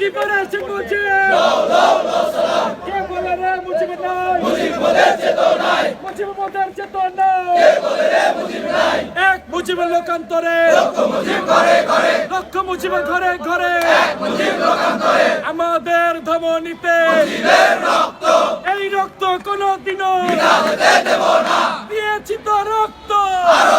জঙ্গি করেছে মুছে কে বলে রে মুজিব নাই? মুজিব মোদের চেতনায় মুজিব মোদের চেতনায় কে বলে রে মুজিব নাই? এক মুজিব লোকান্তরে। লক্ষ মুজিব ঘরে ঘরে। লক্ষ মুজিব ঘরে ঘরে। এক মুজিব লোকান্তরে। আমাদের ধমনীতে। মুজিবের রক্ত। এই রক্ত কোনোদিনও বিনা দেব না। দিয়েছি তো রক্ত। আরও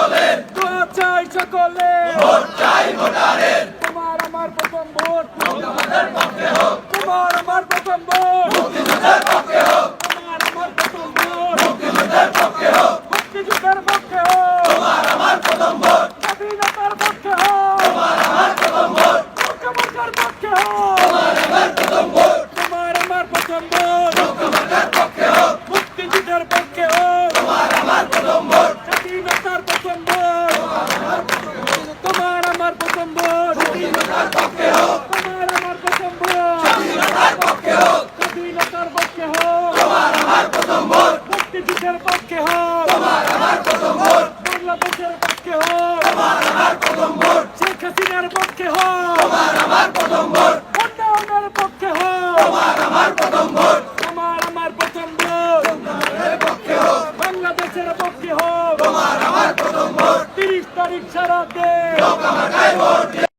সকলের। ভোট চাই সকলের। ভোট চাই ভোটারের। তোমার আমার প্রথম ভোট। মুক্তিযোদ্ধার পক্ষে হোক। তোমার আমার প্রথম ভোট। মুক্তিযোদ্ধার পক্ষে হোক। তোমার আমার প্রথম ভোট। মুক্তিযোদ্ধার পক্ষে হোক। মুক্তিযোদ্ধার পক্ষে হোক। তোমার আমার প্রথম ভোট। স্বাধীনতার পক্ষে হোক। তোমার আমার প্রথম ভোট। মুখ্যমন্ত্রীর পক্ষে হোক। তোমার আমার প্রথম ভোট। তোমার আমার প্রথম ভোট। মুখ্যমন্ত্রীর পক্ষে হোক। মুক্তিযোদ্ধার পক্ষে হোক। পক্ষে হোক তোমার আমার প্রথম ভোট শেখ হাসিনার পক্ষে হোক তোমার আমার প্রথম ভোট অন্যান্যের পক্ষে হোক তোমার আমার প্রথম ভোট তোমার আমার প্রথম ভোট পক্ষে হোক বাংলাদেশের পক্ষে হোক তোমার আমার প্রথম ভোট তিরিশ তারিখ সারা দেশ।